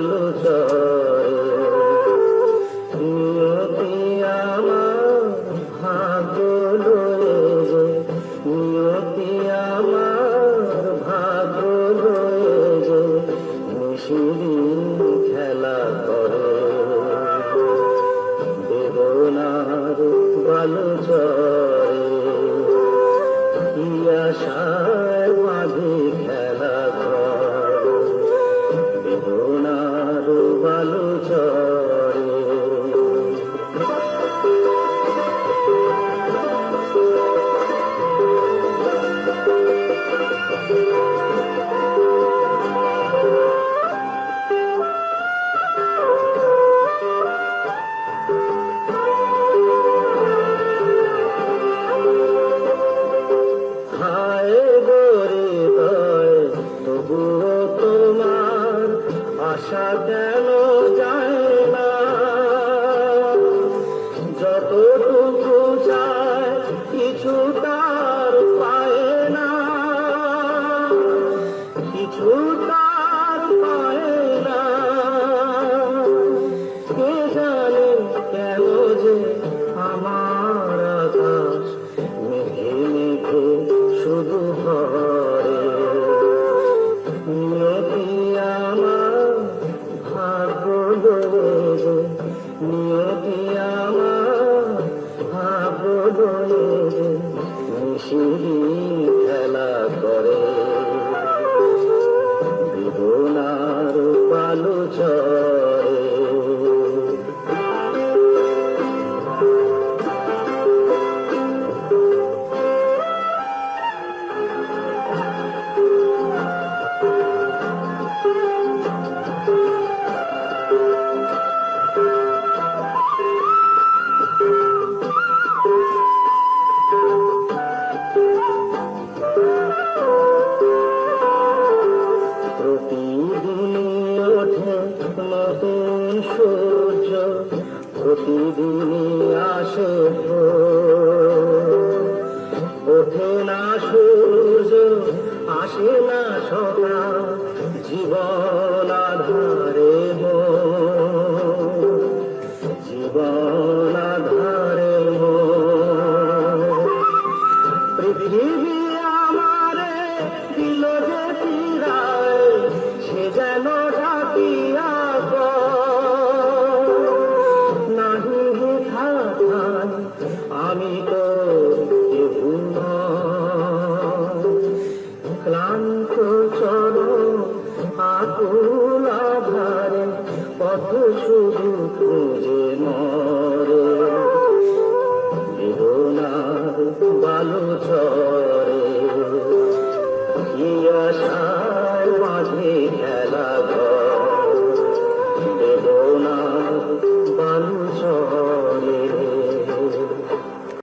বালু নিয়তি আমার ভাগ্য লয়ে নিয়তি আমার ভাগ্য লয়ে মিশিরি খেলা কে জানে কেন যে আমার আকাশ শুধু ভরে। নিয়তি আমার ভাগ্য লয়ে নিয়তি আমার ভাগ্য আসে ভোর। ওঠে না সূর্য আসে না সকাল জীবন আমি। ক্লান্ত চর আকুল আধারে পথ শুধু খুঁজে মরে বালু চরে